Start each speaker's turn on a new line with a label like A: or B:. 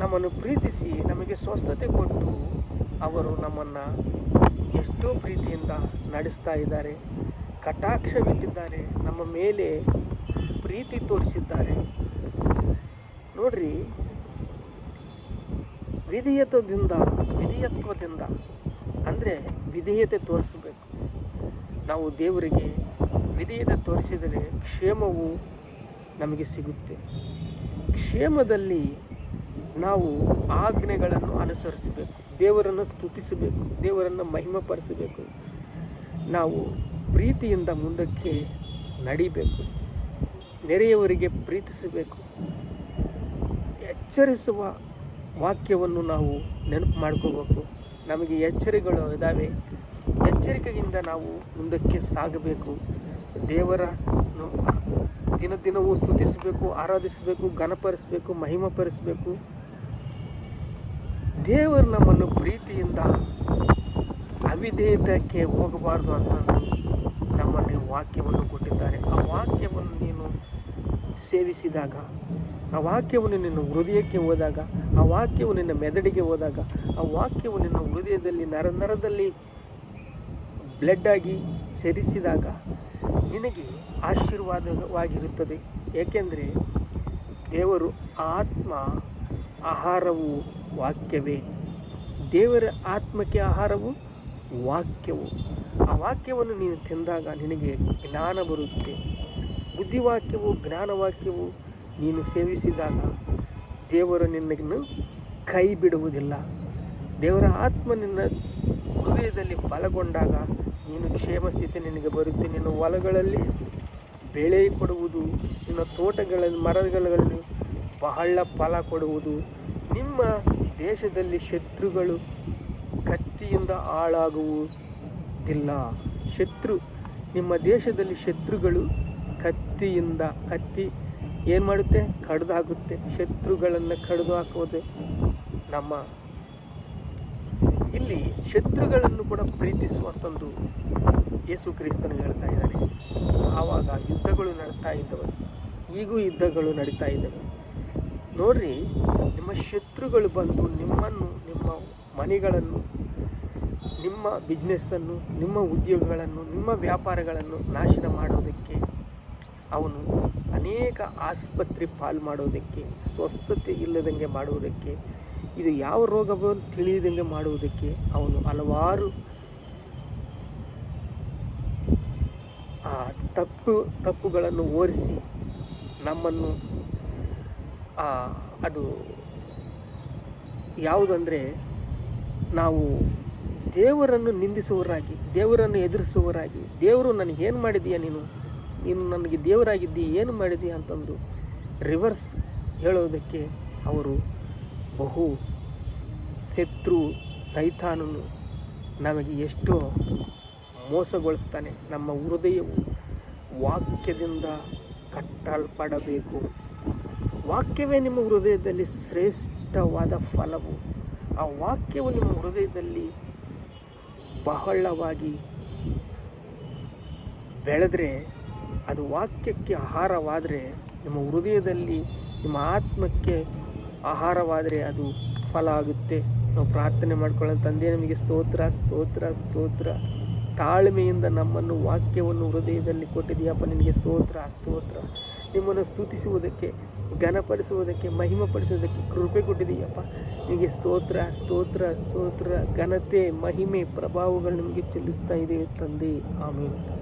A: ನಮ್ಮನ್ನು ಪ್ರೀತಿಸಿ ನಮಗೆ ಸ್ವಸ್ಥತೆ ಕೊಟ್ಟು ಅವರು ನಮ್ಮನ್ನು ಎಷ್ಟೋ ಪ್ರೀತಿಯಿಂದ ನಡೆಸ್ತಾ ಇದ್ದಾರೆ ಕಟಾಕ್ಷವಿಟ್ಟಿದ್ದಾರೆ ನಮ್ಮ ಮೇಲೆ ಪ್ರೀತಿ ತೋರಿಸಿದ್ದಾರೆ. ನೋಡ್ರಿ, ವಿಧೇಯತ್ವದಿಂದ ವಿಧೇಯತ್ವದಿಂದ ಅಂದರೆ ವಿಧೇಯತೆ ತೋರಿಸಬೇಕು. ನಾವು ದೇವರಿಗೆ ವಿಧೇಯತೆ ತೋರಿಸಿದರೆ ಕ್ಷೇಮವು ನಮಗೆ ಸಿಗುತ್ತೆ. ಕ್ಷೇಮದಲ್ಲಿ ನಾವು ಆಜ್ಞೆಗಳನ್ನು ಅನುಸರಿಸಬೇಕು. ದೇವರನ್ನು ಸ್ತುತಿಸಬೇಕು. ದೇವರನ್ನು ಮಹಿಮಪಡಿಸಬೇಕು. ನಾವು ಪ್ರೀತಿಯಿಂದ ಮುಂದಕ್ಕೆ ನಡಿಬೇಕು. ನೆರೆಯವರಿಗೆ ಪ್ರೀತಿಸಬೇಕು. ಎಚ್ಚರಿಸುವ ವಾಕ್ಯವನ್ನು ನಾವು ನೆನಪು ಮಾಡ್ಕೋಬೇಕು. ನಮಗೆ ಎಚ್ಚರಿಕೆಗಳು ಇದ್ದಾವೆ. ಎಚ್ಚರಿಕೆಯಿಂದ ನಾವು ಮುಂದಕ್ಕೆ ಸಾಗಬೇಕು. ದೇವರನ್ನು ದಿನ ದಿನವೂ ಸ್ತುತಿಸಬೇಕು, ಆರಾಧಿಸಬೇಕು ಘನಪರಿಸಬೇಕು ಮಹಿಮಪರಿಸಬೇಕು ದೇವರು ನಮ್ಮನ್ನು ಪ್ರೀತಿಯಿಂದ ಅವಿಧೇಯತಕ್ಕೆ ಹೋಗಬಾರ್ದು ಅಂತಂದು ನಮ್ಮಲ್ಲಿ ವಾಕ್ಯವನ್ನು ಕೊಟ್ಟಿದ್ದಾರೆ. ಆ ವಾಕ್ಯವನ್ನು ನೀನು ಸೇವಿಸಿದಾಗ, ಆ ವಾಕ್ಯವನ್ನು ನಿನ್ನ ಹೃದಯಕ್ಕೆ ಹೋದಾಗ, ಆ ವಾಕ್ಯವು ನಿನ್ನ ಮೆದಡಿಗೆ ಹೋದಾಗ, ಆ ವಾಕ್ಯವು ನಿನ್ನ ಹೃದಯದಲ್ಲಿ ನರ ನರದಲ್ಲಿ ಬ್ಲಡ್ ಆಗಿ ಸೇರಿಸಿದಾಗ ನಿನಗೆ ಆಶೀರ್ವಾದವಾಗಿರುತ್ತದೆ. ಏಕೆಂದರೆ ದೇವರು ಆತ್ಮ ಆಹಾರವು ವಾಕ್ಯವೇ? ದೇವರ ಆತ್ಮಕ್ಕೆ ಆಹಾರವು? ವಾಕ್ಯವು? ಆ ವಾಕ್ಯವನ್ನು ನೀನು ತಿಂದಾಗ ನಿನಗೆ ಜ್ಞಾನ ಬರುತ್ತೆ. ಬುದ್ಧಿವಾಕ್ಯವು, ಜ್ಞಾನವಾಕ್ಯವು ನೀನು ಸೇವಿಸಿದಾಗ ದೇವರು ನಿನ್ನನ್ನು ಕೈ ಬಿಡುವುದಿಲ್ಲ ದೇವರ ಆತ್ಮ ನಿನ್ನ ಹೃದಯದಲ್ಲಿ ಬಲಗೊಂಡಾಗ ನೀನು ಕ್ಷೇಮ ಸ್ಥಿತಿ ನಿನಗೆ ಬರುತ್ತೆ. ನಿನ್ನ ಹೊಲಗಳಲ್ಲಿ ಬೆಳೆ ಕೊಡುವುದು, ನಿನ್ನ ತೋಟಗಳಲ್ಲಿ ಮರಗಳಲ್ಲಿ ಬಹಳ ಫಲ ಕೊಡುವುದು ನಿಮ್ಮ ದೇಶದಲ್ಲಿ ಶತ್ರುಗಳು ಕತ್ತಿಯಿಂದ ಹಾಳಾಗುವುದಿಲ್ಲ. ಶತ್ರು, ನಿಮ್ಮ ದೇಶದಲ್ಲಿ ಶತ್ರುಗಳು ಕತ್ತಿಯಿಂದ, ಕತ್ತಿ ಏನು ಮಾಡುತ್ತೆ? ಕಡ್ದು ಹಾಕುತ್ತೆ ಶತ್ರುಗಳನ್ನು ಕಡಿದು ಹಾಕುವುದು ನಮ್ಮ. ಇಲ್ಲಿ ಶತ್ರುಗಳನ್ನು ಕೂಡ ಪ್ರೀತಿಸುವಂತಂದು ಯೇಸು ಕ್ರಿಸ್ತನು ಹೇಳ್ತಾ ಇದ್ದಾರೆ ಆವಾಗ ಯುದ್ಧಗಳು ನಡೀತಾ ಇದ್ದವು. ಈಗೂ ಯುದ್ಧಗಳು ನಡೀತಾ ಇದ್ದಾವೆ. ನೋಡ್ರಿ, ನಿಮ್ಮ ಶತ್ರುಗಳು ಬಂದು ನಿಮ್ಮನ್ನು, ನಿಮ್ಮ ಮನೆಗಳನ್ನು, ನಿಮ್ಮ ಬಿಸ್ನೆಸ್ಸನ್ನು ನಿಮ್ಮ ಉದ್ಯೋಗಗಳನ್ನು, ನಿಮ್ಮ ವ್ಯಾಪಾರಗಳನ್ನು ನಾಶನ ಮಾಡೋದಕ್ಕೆ ಅವನು ಅನೇಕ ಆಸ್ಪತ್ರೆ ಪಾಲು ಮಾಡೋದಕ್ಕೆ, ಸ್ವಸ್ಥತೆ ಇಲ್ಲದಂಗೆ ಮಾಡುವುದಕ್ಕೆ, ಇದು ಯಾವ ರೋಗ ಬಂದು ತಿಳಿಯದಂಗೆ ಮಾಡುವುದಕ್ಕೆ ಅವನು ಹಲವಾರು ಆ ತಪ್ಪು ತಪ್ಪುಗಳನ್ನು ಓರಿಸಿ ನಮ್ಮನ್ನು ಅದು ಯಾವುದಂದರೆ ನಾವು ದೇವರನ್ನು ನಿಂದಿಸುವರಾಗಿ ದೇವರನ್ನು ಎದುರಿಸುವರಾಗಿ ದೇವರು ನನಗೆ ಏನು ಮಾಡಿದೀಯ ನೀನು? ನೀನು ನನಗೆ ದೇವರಾಗಿದ್ದೀಯ? ಏನು ಮಾಡಿದೀಯ ಅಂತಂದು ರಿವರ್ಸ್ ಹೇಳೋದಕ್ಕೆ ಅವರು ಬಹು ಶತ್ರು ಸೈತಾನನು ನಮಗೆ ಎಷ್ಟೋ ಮೋಸಗೊಳಿಸ್ತಾನೆ. ನಮ್ಮ ಹೃದಯವು ವಾಕ್ಯದಿಂದ ಕಟ್ಟಲ್ಪಡಬೇಕು. ವಾಕ್ಯವೇ ನಿಮ್ಮ ಹೃದಯದಲ್ಲಿ ಶ್ರೇಷ್ಠವಾದ ಫಲವು. ಆ ವಾಕ್ಯವು ನಿಮ್ಮ ಹೃದಯದಲ್ಲಿ ಬಹಳವಾಗಿ ಬೆಳೆದರೆ, ಅದು ವಾಕ್ಯಕ್ಕೆ ಆಹಾರವಾದರೆ, ನಿಮ್ಮ ಹೃದಯದಲ್ಲಿ ನಿಮ್ಮ ಆತ್ಮಕ್ಕೆ ಆಹಾರವಾದರೆ ಅದು ಫಲ ಆಗುತ್ತೆ. ನಾವು ಪ್ರಾರ್ಥನೆ ಮಾಡ್ಕೊಳ್ಳೋ ತಂದೆ, ನಮಗೆ ಸ್ತೋತ್ರ ಸ್ತೋತ್ರ ಸ್ತೋತ್ರ. ತಾಳ್ಮೆಯಿಂದ ನಮ್ಮನ್ನು ವಾಕ್ಯವನ್ನು ಹೃದಯದಲ್ಲಿ ಕೊಟ್ಟಿದೆಯಪ್ಪ ನಿನಗೆ ಸ್ತೋತ್ರ ಸ್ತೋತ್ರ ನಿಮ್ಮನ್ನು ಸ್ತುತಿಸುವುದಕ್ಕೆ, ಘನಪಡಿಸುವುದಕ್ಕೆ, ಮಹಿಮಪಡಿಸುವುದಕ್ಕೆ ಕೃಪೆ ಕೊಟ್ಟಿದೆಯಪ್ಪ ನಿಮಗೆ ಸ್ತೋತ್ರ ಸ್ತೋತ್ರ ಸ್ತೋತ್ರ. ಘನತೆ, ಮಹಿಮೆ, ಪ್ರಭಾವಗಳು ನಿಮಗೆ ಚೆಲ್ಲಿಸ್ತಾ ಇದ್ದೀವಿ ತಂದೆ. ಆಮೇಲೆ